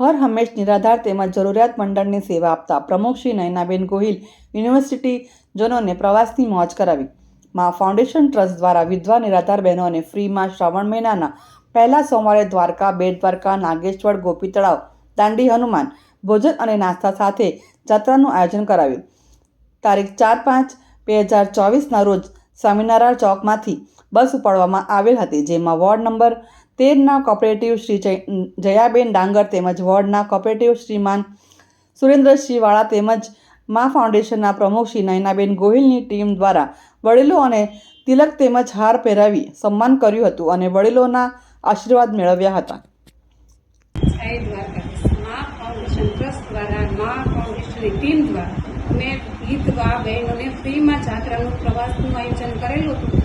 હર હંમેશ નિરાધાર તેમજ જરૂરિયાત મંડળની સેવા આપતા પ્રમુખ શ્રી નયનાબેન ગોહિલ યુનિવર્સિટી જનોને પ્રવાસની મોજ કરાવી. મા ફાઉન્ડેશન ટ્રસ્ટ દ્વારા વિધવા નિરાધાર બહેનોને ફ્રીમાં શ્રાવણ મહિનાના પહેલા સોમવારે દ્વારકા બેટ દ્વારકા નાગેશ્વર ગોપી તળાવ દાંડી હનુમાન, ભોજન અને નાસ્તા સાથે જાત્રાનું આયોજન કરાવ્યું. તારીખ ચાર પાંચ બે હજાર ચોવીસના રોજ સ્વામિનારાયણ ચોકમાંથી બસ ઉપાડવામાં આવેલ હતી, જેમાં વોર્ડ નંબર તેરના કોપરેટિવ શ્રી જયાબેન ડાંગર તેમજ વોર્ડના કોપરેટિવ શ્રીમાન સુરેન્દ્રસિંહ વાળા તેમજ મા ફાઉન્ડેશનના પ્રમુખ શ્રી નયનાબેન ગોહિલની ટીમ દ્વારા વડીલો અને તિલક તેમજ હાર પહેરાવી સન્માન કર્યું હતું અને વડીલોના આશીર્વાદ મેળવ્યા હતા. જય દ્વારકાધીશ. મા ફાઉન્ડેશન ટ્રસ્ટ દ્વારા મા ટીમ અમે વિધવા બહેનોને ફ્રીમાં જાત્રાનું પ્રવાસનું આયોજન કરેલું હતું.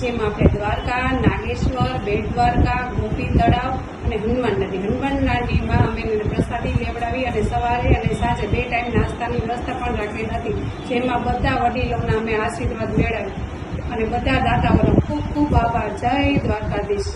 જેમાં આપણે દ્વારકા, નાગેશ્વર બેટ દ્વારકા ગોપી તળાવ અને હનુમાન નદી. હનુમાન નદીમાં અમે પ્રસાદી લેવડાવી અને સવારે અને સાંજે બે ટાઈમ નાસ્તાની વ્યવસ્થા પણ રાખી હતી, જેમાં બધા વડીલોના અમે આશીર્વાદ મેળવ્યા. અને બધા દાતાઓનો ખૂબ ખૂબ આભાર. જય દ્વારકાધીશ.